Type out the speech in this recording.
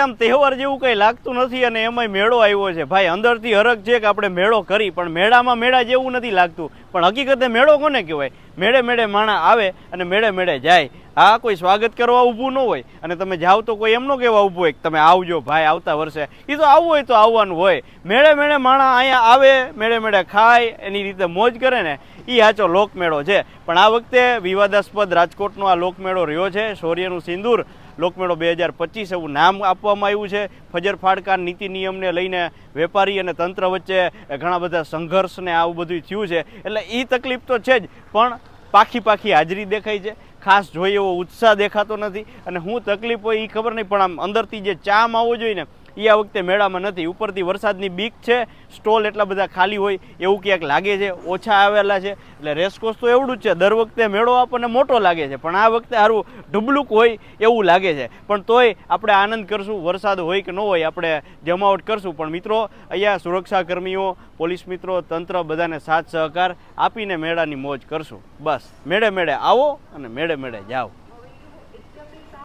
આમ તહેવાર જેવું કંઈ લાગતું નથી અને એમાંય મેળો આવ્યો છે. ભાઈ, અંદરથી હરખ છે કે આપણે મેળો કરી, પણ મેળામાં મેળા જેવું નથી લાગતું. પણ હકીકતે મેળો કોને કહેવાય? મેળે મેળે માણા આવે અને મેળે મેળે જાય. આ કોઈ સ્વાગત કરવા ઊભું ન હોય. અને તમે જાઓ તો કોઈ એમ ન કહેવા ઊભું હોય કે તમે આવજો, ભાઈ, આવતા વર્ષે. એ તો આવવું હોય તો આવવાનું હોય. મેળે મેળે માણા અહીંયા આવે, મેળે મેળે ખાય, એની રીતે મોજ કરે ને એ સાચો લોકમેળો છે. પણ આ વખતે વિવાદાસ્પદ રાજકોટનો આ લોકમેળો રહ્યો છે. શૌર્યનું સિંદૂર લોકમેળો બે હજાર પચીસ એવું નામ આપવામાં આવ્યું છે. ફજર ફાડકા નીતિ નિયમને લઈને વેપારી અને તંત્ર વચ્ચે ઘણા બધા સંઘર્ષને આવું બધું થયું છે. એટલે એ તકલીફ તો છે જ, પણ પાખી પાખી હાજરી દેખાય છે. ખાસ જોઈએ એવો ઉત્સાહ દેખાતો નથી. અને હું તકલીફ હોય એ ખબર નહીં, પણ આમ અંદરથી જે ચામ આવવો જોઈએ ને એ આ વખતે મેળામાં નથી. ઉપરથી વરસાદની બીક છે. સ્ટોલ એટલા બધા ખાલી હોય, એવું ક્યાંક લાગે છે. ઓછા આવેલા છે. એટલે રેસકોર્સ તો એવડું જ છે. દર વખતે મેળો આપણને મોટો લાગે છે. પણ આ વખતે સારું ઢબલુક હોય એવું લાગે છે. પણ તોય આપણે આનંદ કરશું. વરસાદ હોય કે ન હોય આપણે જમાવટ કરશું. પણ મિત્રો, અહીંયા સુરક્ષા કર્મીઓ પોલીસ મિત્રો, તંત્ર બધાને સાથ સહકાર આપીને મેળાની મોજ કરશું. બસ. મેળે મેળે આવો અને મેળે મેળે જાઓ.